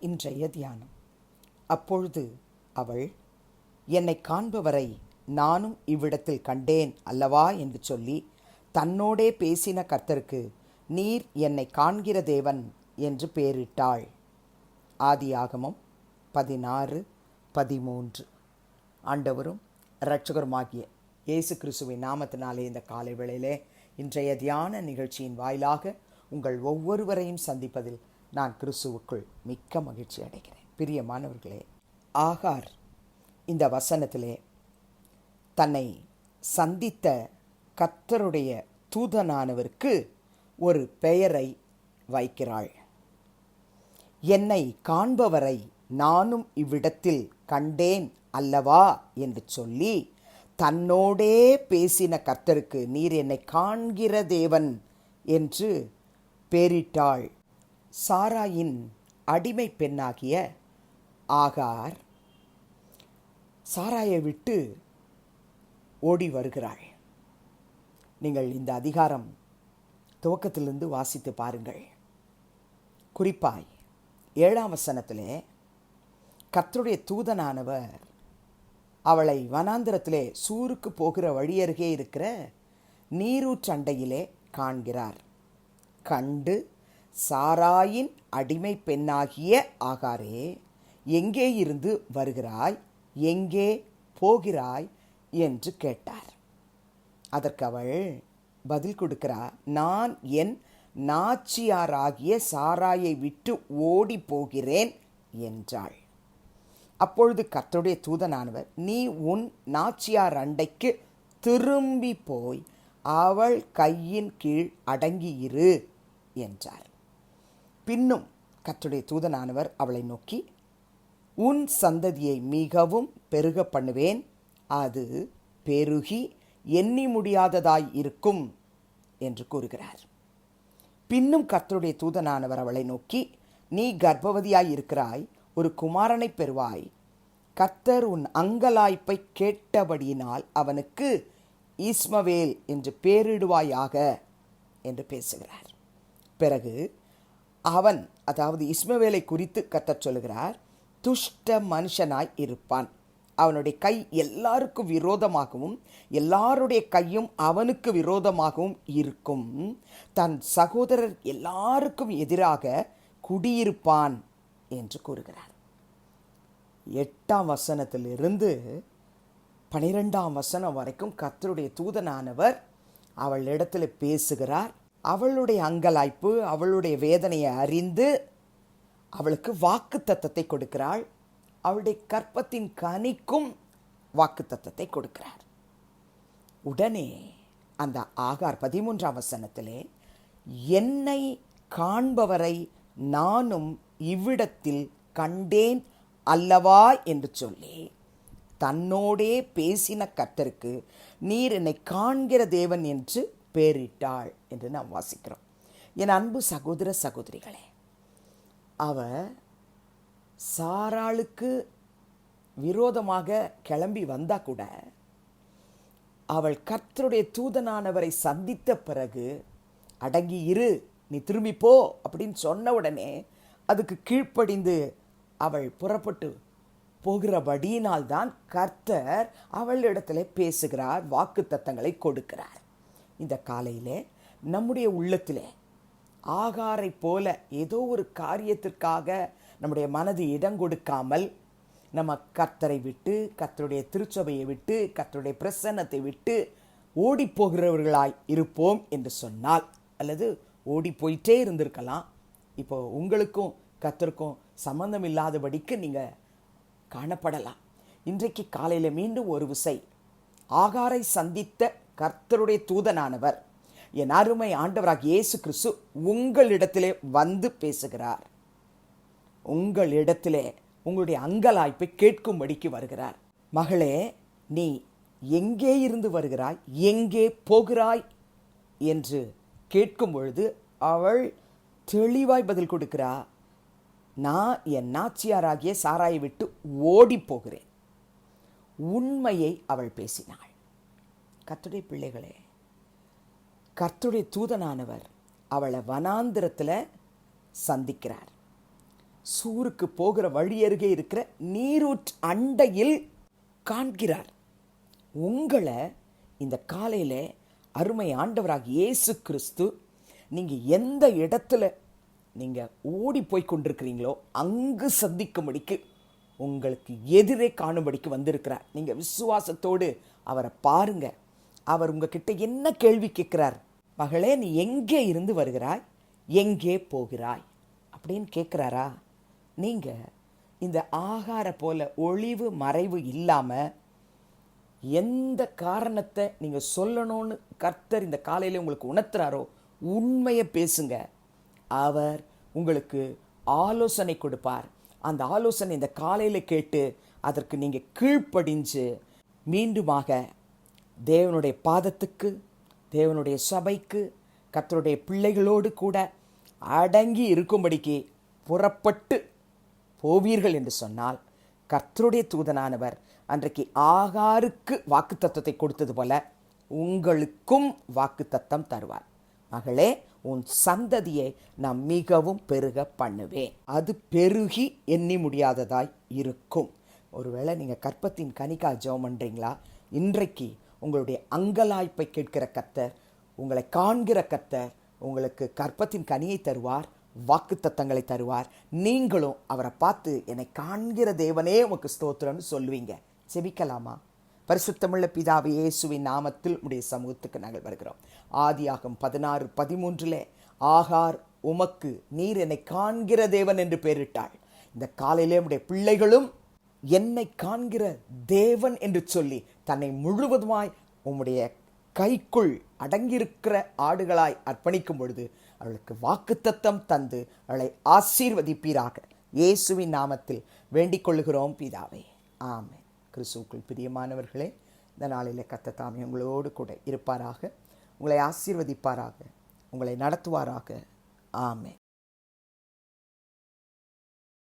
இன்றைய தியானம். அப்பொழுது அவள் என்னை காண்பவரை நானும் இவ்விடத்தில் கண்டேன் அல்லவா? என்று சொல்லி தன்னோடே பேசின கர்த்தருக்கு நீர் என்னை காண்கிற தேவன் என்று பெயரிட்டாள். ஆதியாகமம் பதினாறு பதிமூன்று. ஆண்டவரும் இரட்சகருமாகிய இயேசு கிறிஸ்துவின் நாமத்தினாலே இந்த காலை வேளையிலே இன்றைய தியான நிகழ்ச்சியின் வாயிலாக உங்கள் ஒவ்வொருவரையும் சந்திப்பதில் நான் கிறிஸ்துவுக்குள் மிக்க மகிழ்ச்சி அடைகிறேன். பிரியமானவர்களே ஆகார் இந்த வசனத்திலே தன்னை சந்தித்த கர்த்தருடைய தூதனானவருக்கு ஒரு பெயரை வைக்கிறாள். என்னை காண்பவரை நானும் இவ்விடத்தில் கண்டேன் அல்லவா என்று சொல்லி தன்னோடே பேசின கர்த்தருக்கு நீர் என்னை காண்கிற தேவன் என்று பேரிட்டாள். சாராயின் அடிமை பெண்ணாகிய ஆகார் சாராயை விட்டு ஓடி வருகிறாள். நீங்கள் இந்த அதிகாரம் துவக்கத்திலிருந்து வாசித்து பாருங்கள். குறிப்பாய் ஏழாம் வசனத்திலே கர்த்தருடைய தூதனானவர் அவளை வனாந்திரத்திலே சூருக்கு போகிற வழியருகே இருக்கிற நீரூற்றண்டையிலே காண்கிறார். கண்டு சாராயின் அடிமை பெண்ணாகிய ஆகாரே எங்கே இருந்து வருகிறாய் எங்கே போகிறாய் என்று கேட்டார். அதற்கு அவள் பதில் கொடுக்கிறார் நான் என் நாச்சியாராகிய சாராயை விட்டு ஓடி போகிறேன் என்றாள். அப்பொழுது கர்த்தருடைய தூதனானவர் நீ உன் நாச்சியார் அண்டைக்கு திரும்பி போய் அவள் கையின் கீழ் அடங்கியிரு என்றார். பின்னும் கத்துடைய தூதனானவர் அவளை நோக்கி உன் சந்ததியை மிகவும் பெருக பண்ணுவேன். அது பெருகி எண்ணி முடியாததாய் இருக்கும் என்று கூறுகிறார். பின்னும் கர்த்தருடைய தூதனானவர் அவளை நோக்கி நீ கர்ப்பவதியாய் இருக்கிறாய். ஒரு குமாரனை பெறுவாய். கர்த்தர் உன் அங்கலாய்ப்பை கேட்டபடியினால் அவனுக்கு ஈஸ்மவேல் என்று பேரிடுவாயாக என்று பேசுகிறார். பிறகு அவன் அதாவது இஸ்மவேலை குறித்து கத்தச் சொல்கிறார் துஷ்ட மனுஷனாய் இருப்பான். அவனுடைய கை எல்லாருக்கும் விரோதமாகவும் எல்லாருடைய கையும் அவனுக்கு விரோதமாகவும் இருக்கும். தன் சகோதரர் எல்லாருக்கும் எதிராக குடியிருப்பான் என்று கூறுகிறார். எட்டாம் வசனத்திலிருந்து பனிரெண்டாம் வசனம் வரைக்கும் கத்தருடைய தூதனானவர் அவள் இடத்துல பேசுகிறார். அவளுடைய அங்கலாய்ப்பு அவளுடைய வேதனையை அறிந்து அவளுக்கு வாக்கு தத்தத்தை கொடுக்கிறாள். அவளுடைய கற்பத்தின் கனிக்கும் வாக்கு தத்தத்தை கொடுக்கிறார். உடனே அந்த ஆகார் பதிமூன்றாம் வசனத்திலே என்னை காண்பவரை நானும் இவ்விடத்தில் கண்டேன் அல்லவா? என்று சொல்லி தன்னோடே பேசின கர்த்தருக்கு நீர் என்னை காண்கிற தேவன் என்று பேரிட்டாள் என்று நாம் வாசிக்கிறோம். என் அன்பு சகோதர சகோதரிகளே அவ சாராளுக்கு விரோதமாக கிளம்பி வந்தால் கூட அவள் கர்த்தருடைய தூதனானவரை சந்தித்த பிறகு அடங்கி இரு நீ திரும்பி போ அப்படின்னு சொன்ன உடனே அதுக்கு கீழ்ப்படிந்து அவள் புறப்பட்டு போகிறபடியினால் தான் கர்த்தர் அவளிடத்துல பேசுகிறார் வாக்கு தத்தங்களை கொடுக்கிறார். இந்த காலையில் நம்முடைய உள்ளத்தில் ஆகாரை போல ஏதோ ஒரு காரியத்திற்காக நம்முடைய மனது இடம் கொடுக்காமல் நம்ம கர்த்தரை விட்டு கர்த்தருடைய திருச்சபையை விட்டு கர்த்தருடைய பிரசன்னத்தை விட்டு ஓடி போகிறவர்களாய் இருப்போம் என்று சொன்னால் அல்லது ஓடி போயிட்டே இருந்திருக்கலாம். இப்போ உங்களுக்கும் கர்த்தருக்கும் சம்பந்தம் இல்லாதபடிக்கு நீங்கள் காணப்படலாம். இன்றைக்கு காலையில் மீண்டும் ஒரு விசை. ஆகாரை சந்தித்த கர்த்தருடைய தூதனானவர். என் அருமை ஆண்டவராக இயேசு கிறிஸ்து உங்களிடத்திலே வந்து பேசுகிறார். உங்களிடத்திலே உங்களுடைய அங்கலாய்ப்பை கேட்கும்படிக்கு வருகிறார். மகளே நீ எங்கே இருந்து வருகிறாய்? எங்கே போகிறாய்? என்று கேட்கும் பொழுது அவள் தெளிவாய் பதில் கொடுக்கிறா நான் என் நாச்சியாராகிய சாராயை விட்டு ஓடி போகிறேன். உண்மையை அவள் பேசினாள். கத்துடைய பிள்ளைகளே கர்த்துடைய தூதனானவர் அவளை வனாந்திரத்தில் சந்திக்கிறார். சூருக்கு போகிற வழி அருகே இருக்கிற நீரூற்று அண்டையில் காண்கிறார். உங்களை இந்த காலையில் அருமை ஆண்டவராக இயேசு கிறிஸ்து நீங்கள் எந்த இடத்துல நீங்கள் ஓடி போய் கொண்டிருக்கிறீங்களோ அங்கு சந்திக்கும்படிக்கு உங்களுக்கு எதிரே காணும்படிக்கு வந்திருக்கிறார். நீங்கள் விசுவாசத்தோடு அவரை பாருங்க. அவர் உங்ககிட்ட என்ன கேள்வி கேட்குறார்? மகளே நீ எங்கே இருந்து வருகிறாய்? எங்கே போகிறாய்? அப்படின்னு கேட்குறாரா? நீங்கள் இந்த ஆகார போல ஒளிவு மறைவு இல்லாமல் எந்த காரணத்தை நீங்கள் சொல்லணும்னு கர்த்தர் இந்த காலையில் உங்களுக்கு உணர்த்துறாரோ உண்மையை பேசுங்க. அவர் உங்களுக்கு ஆலோசனை கொடுப்பார். அந்த ஆலோசனை இந்த காலையில் கேட்டு அதற்கு நீங்கள் கீழ்ப்படிஞ்சு மீண்டுமாக தேவனுடைய பாதத்துக்கு தேவனுடைய சபைக்கு கத்தருடைய பிள்ளைகளோடு கூட அடங்கி இருக்கும்படிக்கு புறப்பட்டு போவீர்கள் என்று சொன்னால் கர்த்தருடைய தூதனானவர் அன்றைக்கு ஆகாருக்கு வாக்குத்தத்தத்தை கொடுத்தது போல உங்களுக்கும் வாக்குத்தத்தம் தருவார். மகளே உன் சந்ததியை நான் மிகவும் பெருக பண்ணுவேன். அது பெருகி எண்ணி முடியாததாய் இருக்கும். ஒருவேளை நீங்கள் கற்பத்தின் கனிக்கா ஜெபம் பண்ணுறீங்களா இன்றைக்கு உங்களுடைய அங்கலாய்ப்பை கேட்கிற கத்தர் உங்களை காண்கிற கத்தர் உங்களுக்கு கற்பத்தின் கனியை தருவார் வாக்குத்தத்தங்களை தருவார். நீங்களும் அவரை பார்த்து என்னை காண்கிற தேவனே உமக்கு ஸ்தோத்திரம்னு சொல்லுவீங்க. செபிக்கலாமா பரிசுத்தமுள்ள பிதாவே இயேசுவின் நாமத்தில் உடைய சமூகத்துக்கு நாங்கள் வருகிறோம். ஆதியாகும் பதினாறு பதிமூன்றில் ஆகார் உமக்கு நீர் என்னை காண்கிற தேவன் என்று பெயரிட்டாள். இந்த காலையிலே உடைய பிள்ளைகளும் என்னை காண்கிற தேவன் என்று சொல்லி தன்னை முழுவதுமாய் உம்முடைய கைக்குள் அடங்கியிருக்கிற ஆடுகளாய் அர்ப்பணிக்கும் பொழுது அவளுக்கு வாக்குத்தத்தம் தந்து அவளை ஆசீர்வதிப்பீராக. இயேசுவின் நாமத்தில் வேண்டிக் கொள்ளுகிறோம் பிதாவே. ஆமே கிறிஸ்துவுக்குள் பிரியமானவர்களே இந்த நாளில் கத்த தாமே உங்களோடு கூட இருப்பாராக. உங்களை ஆசீர்வதிப்பாராக. உங்களை நடத்துவாராக. ஆமே